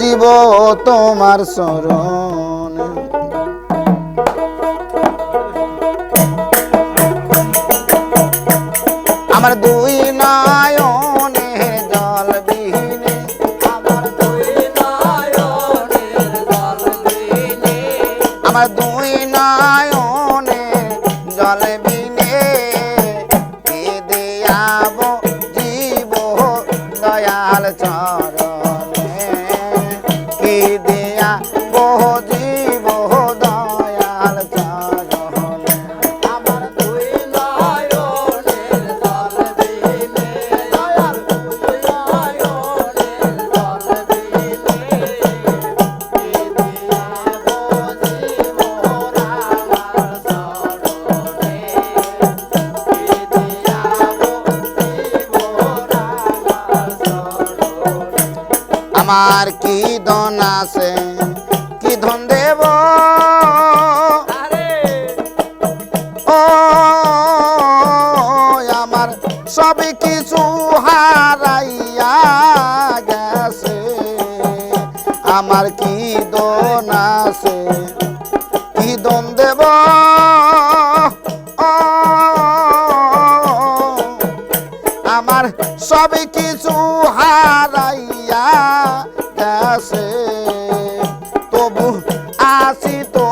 জীব তোমার শরণ। আমার দুই নাই আমার কি ধন আছে? কি ধন দেব? আমার সব কিছু হারাইয়া গেছে। আমার কি pedacito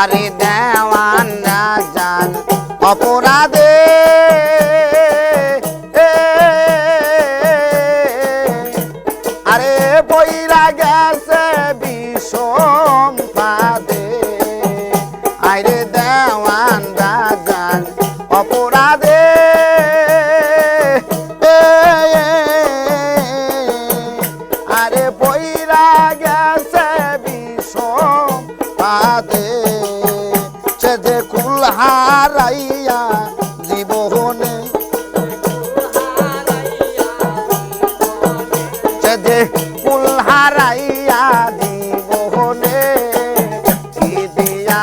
আরে দেওয়ান জান অপরাধে। আরে বইরা গেছে বিষয়। হারাইয়া জীবনে। যে কুল হারাইয়া জীবনে কি দিয়া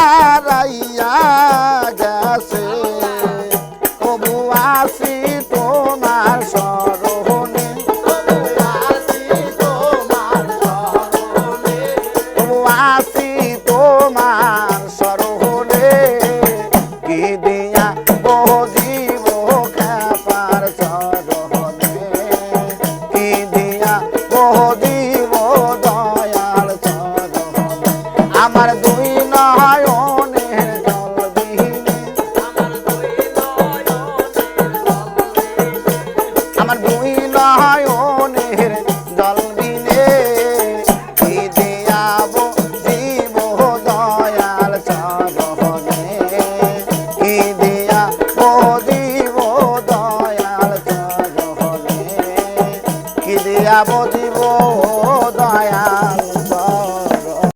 হারাইয়া